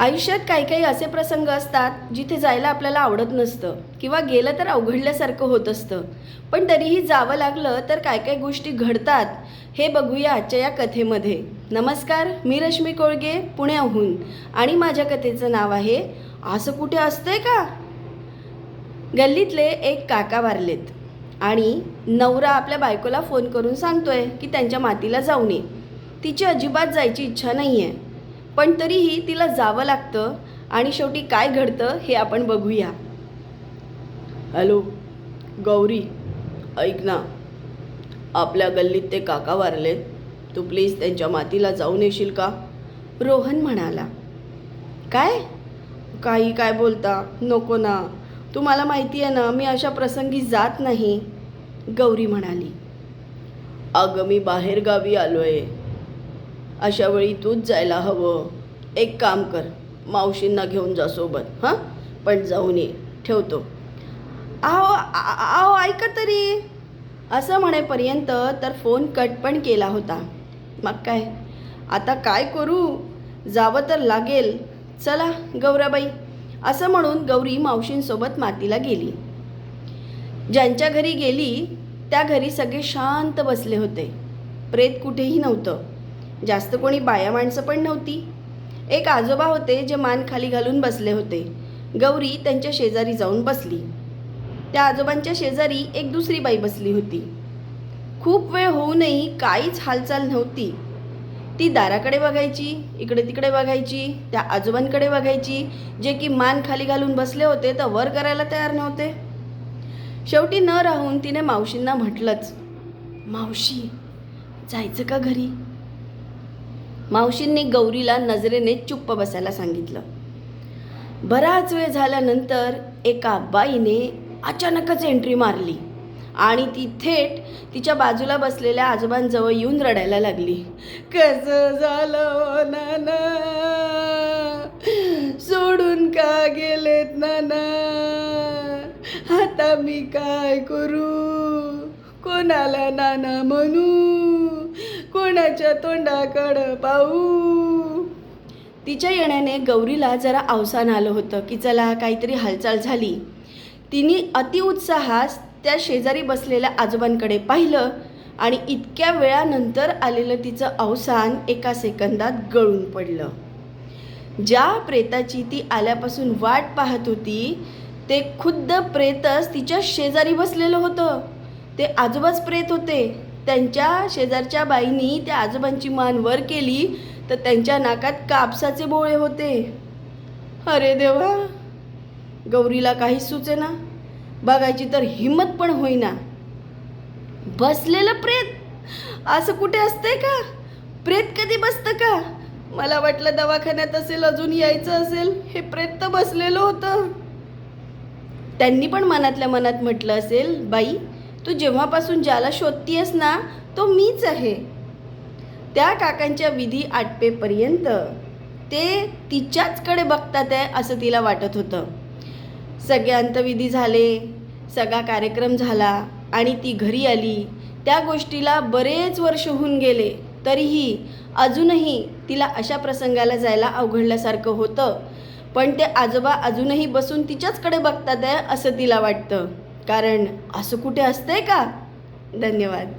आयुष्यात काही काही असे प्रसंग असतात जिथे जायला आपल्याला आवडत नसतं किंवा गेलं तर अवघडल्यासारखं होत असतं. पण तरीही जावं लागलं तर काय काय गोष्टी घडतात हे बघूया आजच्या या कथेमध्ये. नमस्कार मी रश्मी कोळगे पुण्याहून. आणि माझ्या कथेचं नाव आहे असं कुठे असतंय का? गल्लीतले एक काका वारलेत. आणि नवरा आपल्या बायकोला फोन करून सांगतोय की त्यांच्या मातीला जाऊ नये. तिची अजिबात जायची इच्छा नाही आहे पण तरीही तिला जावं लागतं आणि शेवटी काय घडतं हे आपण बघूया. हॅलो गौरी ऐक ना. आपल्या गल्लीत ते काका वारलेत तू प्लीज त्यांच्या मातीला जाऊन येशील का? रोहन म्हणाला. काय? काही काय बोलता? नको ना. तुम्हाला माहिती आहे ना मी अशा प्रसंगी जात नाही. गौरी म्हणाली. अगं मी बाहेरगावी आलो आहे अशा वेळी तूच जायला हवं. एक काम कर मावशींना घेऊन जा सोबत हां? पण जाऊन ये. ठेवतो. आहो आहो ऐका तरी. असं म्हणेपर्यंत तर फोन कट पण केला होता. मग काय? आता काय करू? जावं तर लागेल. चला गौराबाई. असं म्हणून गौरी मावशींसोबत मातीला गेली. ज्यांच्या घरी गेली त्या घरी सगळे शांत बसले होते. प्रेत कुठेही नव्हतं. जास्त कोणी बाया माणसं पण नव्हती. एक आजोबा होते जे मान खाली घालून बसले होते. गौरी त्यांच्या शेजारी जाऊन बसली. त्या आजोबांच्या शेजारी एक दुसरी बाई बसली होती. खूप वेळ होऊनही काहीच हालचाल नव्हती. ती दाराकडे बघायची इकडे तिकडे बघायची त्या आजोबांकडे बघायची जे की मान खाली घालून बसले होते तर वर करायला तयार नव्हते. शेवटी न राहून तिने मावशींना म्हटलंच मावशी जायचं का घरी? मावशींनी गौरीला नजरेने चुप्प बसायला सांगितलं. बराच वेळ झाल्यानंतर एका बाईने अचानकच एंट्री मारली आणि ती थेट तिच्या बाजूला बसलेल्या आजोबांजवळ येऊन रडायला लागली. कसं झालं नाना? सोडून का गेलेत नाना? आता मी काय करू? कोणाला नाना म्हणू? कोणाच्या तोंडाकडं पाहू? तिच्या येण्याने गौरीला जरा अवसान आलं होतं की चला काहीतरी हालचाल झाली. तिने अतिउत्साहास त्या शेजारी बसलेल्या आजोबांकडे पाहिलं आणि इतक्या वेळानंतर आलेलं तिचं अवसान एका सेकंदात गळून पडलं. ज्या प्रेताची ती आल्यापासून वाट पाहत होती ते खुद्द प्रेतच तिच्या शेजारी बसलेलं होतं. ते आजोबाच प्रेत होते. त्यांच्या शेजारच्या बाईंनी त्या आजोबांची मान वर केली तर त्यांच्या नाकात कापसाचे बोळे होते. अरे देवा! गौरीला काहीच सुचेना. बघायची तर हिंमत पण होईना. बसलेलं प्रेत! असं कुठे असते का? प्रेत कधी बसतं का? मला वाटलं दवाखान्यात असेल अजून यायचं असेल. हे प्रेत तर बसलेलं होतं. त्यांनी पण मनातल्या मनात म्हटलं असेल बाई तू जेव्हापासून ज्याला शोधतीयस ना तो मीच आहे. त्या काकांच्या विधी आटपेपर्यंत ते तिच्याचकडे बघतात आहे असं तिला वाटत होतं. सगळे अंतविधी झाले सगळा कार्यक्रम झाला आणि ती घरी आली. त्या गोष्टीला बरेच वर्ष होऊन गेले. तरीही अजूनही तिला अशा प्रसंगाला जायला अवघडल्यासारखं होतं. पण ते आजोबा अजूनही बसून तिच्याचकडे बघतात आहे असं तिला वाटतं. कारण असं कुठे असतंय का? धन्यवाद.